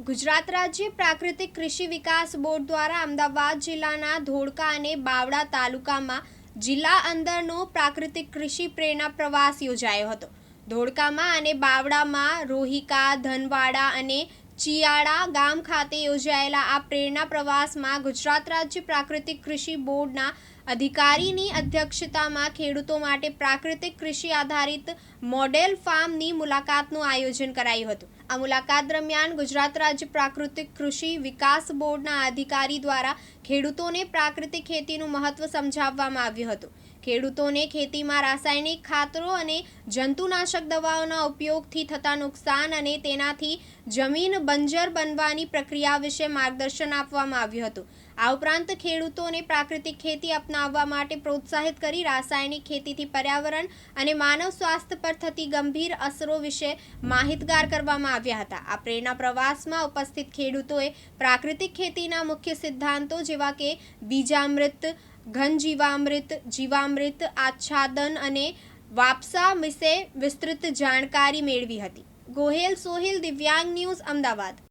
ગુજરાત રાજ્ય પ્રાકૃતિક કૃષિ વિકાસ બોર્ડ દ્વારા અમદાવાદ જિલ્લાના ધોળકા અને બાવડા તાલુકામાં જિલ્લા અંદરનો પ્રાકૃતિક કૃષિ પ્રેરણા પ્રવાસ યોજાયો હતો. ધોળકામાં અને બાવડામાં રોહિકા, ધનવાડા અને ચિયાળા ગામ ખાતે યોજાયેલા આ પ્રેરણા પ્રવાસમાં ગુજરાત રાજ્ય પ્રાકૃતિક કૃષિ બોર્ડના અધિકારીની અધ્યક્ષતામાં ખેડૂતો માટે પ્રાકૃતિક કૃષિ આધારિત મોડેલ ફાર્મની મુલાકાતનું આયોજન કરાયું હતું. આ મુલાકાત દરમિયાન ગુજરાત રાજ્ય પ્રાકૃતિક કૃષિ વિકાસ બોર્ડના અધિકારી દ્વારા ખેડૂતોને પ્રાકૃતિક ખેતીનું મહત્વ સમજાવવામાં આવ્યું હતું. ખેડૂતોને ખેતીમાં રાસાયણિક ખાતરો અને જંતુનાશક દવાઓના ઉપયોગથી થતા નુકસાન અને તેનાથી જમીન બંજર બનવાની પ્રક્રિયા વિશે માર્ગદર્શન આપવામાં આવ્યું હતું. આ ઉપરાંત ખેડૂતોને પ્રાકૃતિક ખેતી અપનાવવા માટે પ્રોત્સાહિત કરી રાસાયણિક ખેતીથી પર્યાવરણ અને માનવ સ્વાસ્થ્ય પર થતી ગંભીર અસરો વિશે માહિતગાર કરવામાં આવ્યા હતા. આ પ્રેરણા પ્રવાસમાં ઉપસ્થિત ખેડૂતોએ પ્રાકૃતિક ખેતીના મુખ્ય સિદ્ધાંતો જેવા કે બીજામૃત ઘન જીવામૃત જીવામૃત, આચ્છાદન અને વાપસા વિશે વિસ્તૃત જાણકારી મેળવી હતી. ગોહેલ સોહિલ, દિવ્યાંગ ન્યૂઝ, અમદાવાદ.